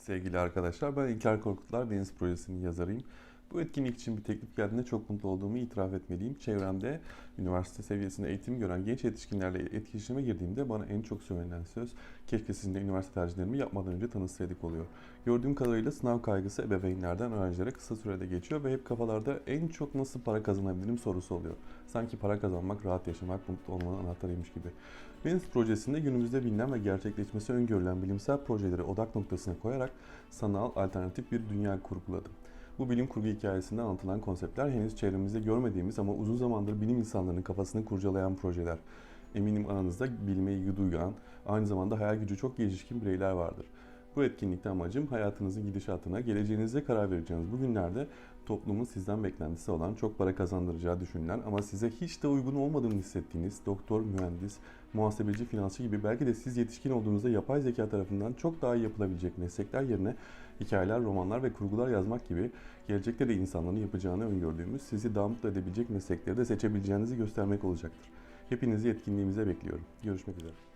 Sevgili arkadaşlar, ben İlker Korkutlar, Deniz Projesi'nin yazarıyım. Bu etkinlik için bir teklif geldiğinde çok mutlu olduğumu itiraf etmeliyim. Çevremde üniversite seviyesinde eğitim gören genç yetişkinlerle etkileşime girdiğimde bana en çok söylenen söz, keşke sizin de üniversite tercihlerimi yapmadan önce tanışsaydık oluyor. Gördüğüm kadarıyla sınav kaygısı ebeveynlerden öğrencilere kısa sürede geçiyor ve hep kafalarda en çok nasıl para kazanabilirim sorusu oluyor. Sanki para kazanmak, rahat yaşamak, mutlu olmanın anahtarıymış gibi. Venüs projesinde günümüzde bilinen ve gerçekleşmesi öngörülen bilimsel projeleri odak noktasına koyarak sanal alternatif bir dünya kurguladım. Bu bilim kurgu hikayesinde anlatılan konseptler henüz çevremizde görmediğimiz ama uzun zamandır bilim insanlarının kafasını kurcalayan projeler. Eminim aranızda bilime ilgi duyan, aynı zamanda hayal gücü çok gelişkin bireyler vardır. Bu etkinlikte amacım hayatınızın gidişatına, geleceğinize karar vereceğiniz bu günlerde toplumun sizden beklentisi olan çok para kazandıracağı düşünülen ama size hiç de uygun olmadığını hissettiğiniz doktor, mühendis, muhasebeci, finansçı gibi belki de siz yetişkin olduğunuzda yapay zeka tarafından çok daha iyi yapılabilecek meslekler yerine hikayeler, romanlar ve kurgular yazmak gibi gelecekte de insanların yapacağını öngördüğümüz sizi daha mutlu edebilecek meslekleri de seçebileceğinizi göstermek olacaktır. Hepinizi etkinliğimize bekliyorum. Görüşmek üzere.